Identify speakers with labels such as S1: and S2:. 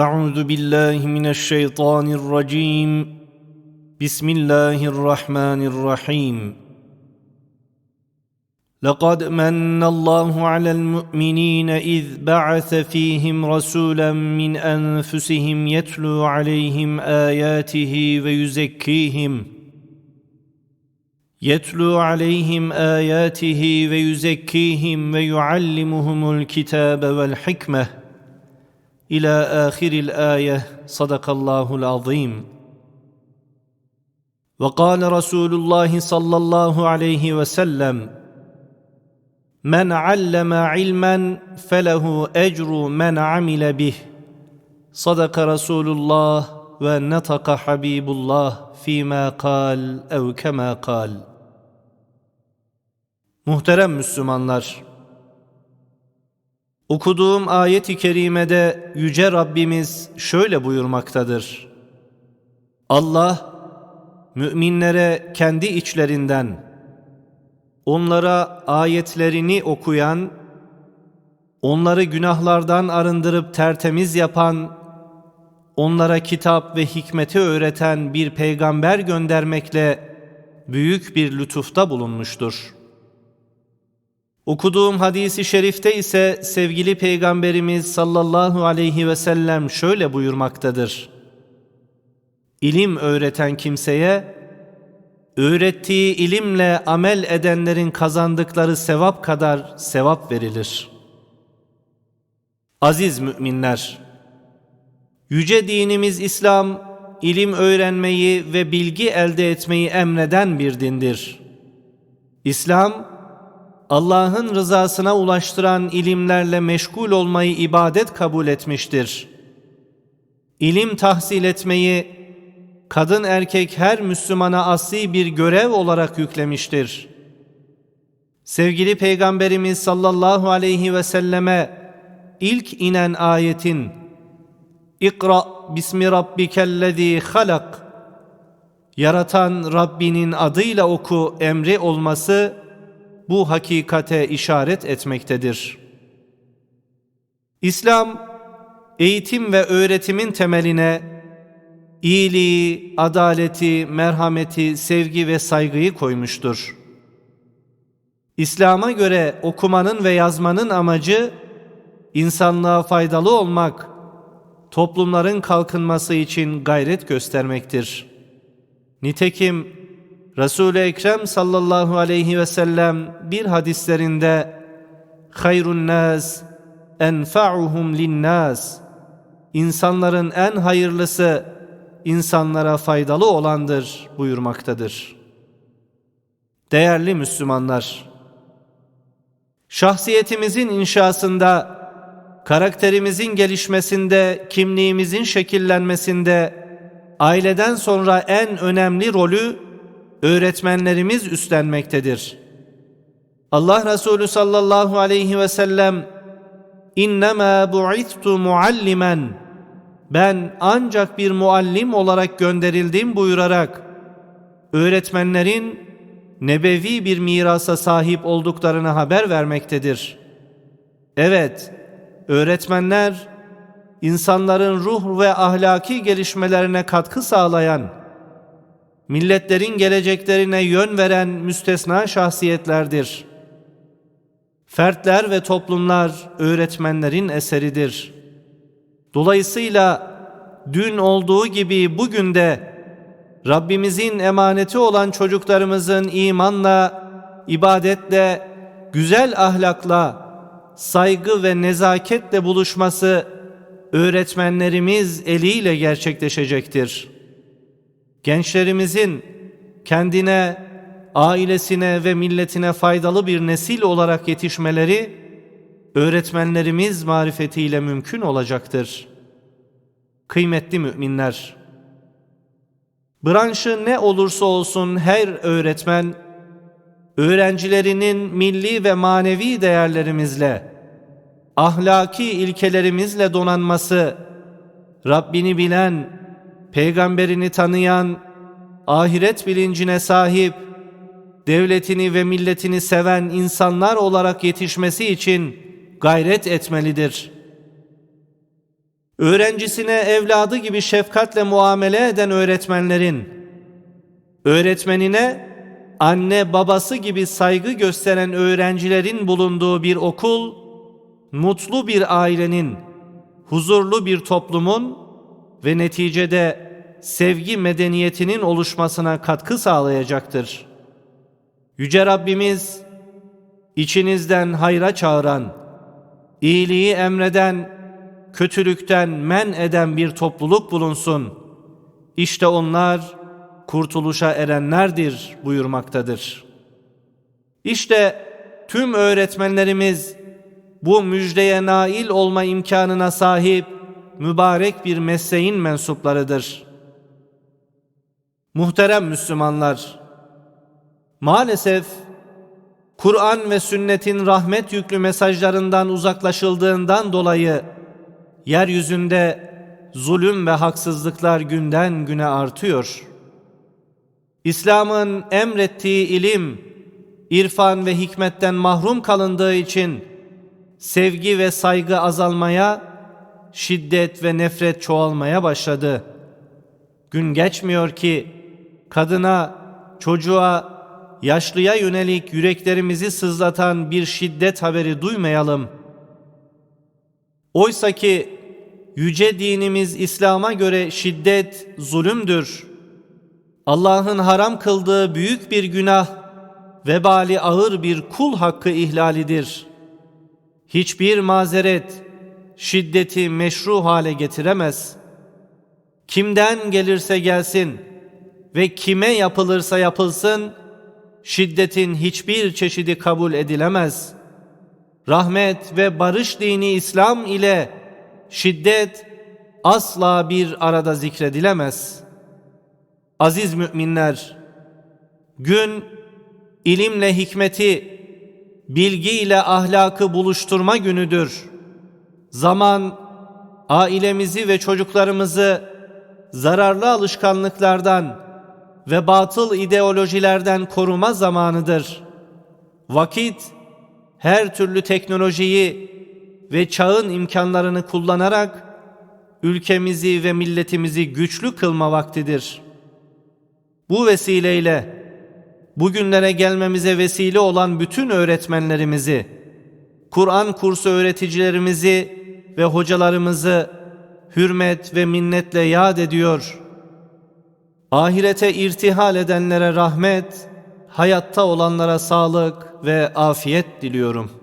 S1: أعوذ بالله من الشيطان الرجيم. بسم الله الرحمن الرحيم. لقد من الله على المؤمنين إذ بعث فيهم رسولا من أنفسهم يتلو عليهم آياته ويزكيهم يتلو عليهم آياته ويزكيهم ويعلمهم الكتاب والحكمة إلى آخر الآية صدق الله العظيم وقال رسول الله صلى الله عليه وسلم من علم علما فله اجر من عمل به صدق رسول الله ونطق حبيب الله فيما قال او كما قال Muhterem Müslümanlar Okuduğum ayet-i kerimede yüce Rabbimiz şöyle buyurmaktadır. Allah müminlere kendi içlerinden onlara ayetlerini okuyan, onları günahlardan arındırıp tertemiz yapan, onlara kitap ve hikmeti öğreten bir peygamber göndermekle büyük bir lütufta bulunmuştur. Okuduğum hadisi şerifte ise sevgili peygamberimiz sallallahu aleyhi ve sellem şöyle buyurmaktadır. İlim öğreten kimseye öğrettiği ilimle amel edenlerin kazandıkları sevap kadar sevap verilir. Aziz müminler, yüce dinimiz İslam, ilim öğrenmeyi ve bilgi elde etmeyi emreden bir dindir. İslam, Allah'ın rızasına ulaştıran ilimlerle meşgul olmayı ibadet kabul etmiştir. İlim tahsil etmeyi, kadın erkek her Müslümana asli bir görev olarak yüklemiştir. Sevgili Peygamberimiz sallallahu aleyhi ve selleme ilk inen ayetin İkra bismi rabbikellezî halak Yaratan Rabbinin adıyla oku emri olması bu hakikate işaret etmektedir. İslam eğitim ve öğretimin temeline iyiliği, adaleti, merhameti, sevgi ve saygıyı koymuştur. İslam'a göre okumanın ve yazmanın amacı insanlığa faydalı olmak, toplumların kalkınması için gayret göstermektir. Nitekim Resul-i Ekrem sallallahu aleyhi ve sellem bir hadislerinde hayrun nas enfa'uhum linnas insanların en hayırlısı insanlara faydalı olandır buyurmaktadır. Değerli Müslümanlar, şahsiyetimizin inşasında, karakterimizin gelişmesinde, kimliğimizin şekillenmesinde, aileden sonra en önemli rolü öğretmenlerimiz üstlenmektedir. Allah Resulü sallallahu aleyhi ve sellem İnnemâ bu'ittu muallimen ben ancak bir muallim olarak gönderildim buyurarak öğretmenlerin nebevi bir mirasa sahip olduklarını haber vermektedir. Evet, öğretmenler insanların ruh ve ahlaki gelişmelerine katkı sağlayan, milletlerin geleceklerine yön veren müstesna şahsiyetlerdir. Fertler ve toplumlar öğretmenlerin eseridir.'' Dolayısıyla dün olduğu gibi bugün de Rabbimizin emaneti olan çocuklarımızın imanla, ibadetle, güzel ahlakla, saygı ve nezaketle buluşması öğretmenlerimiz eliyle gerçekleşecektir. Gençlerimizin kendine, ailesine ve milletine faydalı bir nesil olarak yetişmeleri öğretmenlerimiz marifetiyle mümkün olacaktır. Kıymetli müminler, branşı ne olursa olsun her öğretmen, öğrencilerinin milli ve manevi değerlerimizle, ahlaki ilkelerimizle donanması, Rabbini bilen, peygamberini tanıyan, ahiret bilincine sahip, devletini ve milletini seven insanlar olarak yetişmesi için gayret etmelidir. öğrencisine evladı gibi şefkatle muamele eden öğretmenlerin, öğretmenine anne babası gibi saygı gösteren öğrencilerin bulunduğu bir okul, mutlu bir ailenin, huzurlu bir toplumun ve neticede sevgi medeniyetinin oluşmasına katkı sağlayacaktır. Yüce Rabbimiz içinizden hayra çağıran, iyiliği emreden, kötülükten men eden bir topluluk bulunsun. İşte onlar kurtuluşa erenlerdir buyurmaktadır. İşte tüm öğretmenlerimiz bu müjdeye nail olma imkanına sahip mübarek bir mesleğin mensuplarıdır. Muhterem Müslümanlar, maalesef Kur'an ve sünnetin rahmet yüklü mesajlarından uzaklaşıldığından dolayı yeryüzünde zulüm ve haksızlıklar günden güne artıyor. İslam'ın emrettiği ilim, irfan ve hikmetten mahrum kalındığı için sevgi ve saygı azalmaya, şiddet ve nefret çoğalmaya başladı. Gün geçmiyor ki kadına, çocuğa, yaşlıya yönelik yüreklerimizi sızlatan bir şiddet haberi duymayalım. Oysa ki yüce dinimiz İslam'a göre şiddet zulümdür. Allah'ın haram kıldığı büyük bir günah, vebali ağır bir kul hakkı ihlalidir. Hiçbir mazeret şiddeti meşru hale getiremez. Kimden gelirse gelsin ve kime yapılırsa yapılsın, şiddetin hiçbir çeşidi kabul edilemez. Rahmet ve barış dini İslam ile şiddet asla bir arada zikredilemez. Aziz müminler, gün ilimle hikmeti, bilgiyle ahlakı buluşturma günüdür. Zaman ailemizi ve çocuklarımızı zararlı alışkanlıklardan ve batıl ideolojilerden koruma zamanıdır. Vakit her türlü teknolojiyi ve çağın imkanlarını kullanarak ülkemizi ve milletimizi güçlü kılma vaktidir. Bu vesileyle bugünlere gelmemize vesile olan bütün öğretmenlerimizi, Kur'an kursu öğreticilerimizi ve hocalarımızı hürmet ve minnetle yad ediyor. Ahirete irtihal edenlere rahmet, hayatta olanlara sağlık ve afiyet diliyorum.''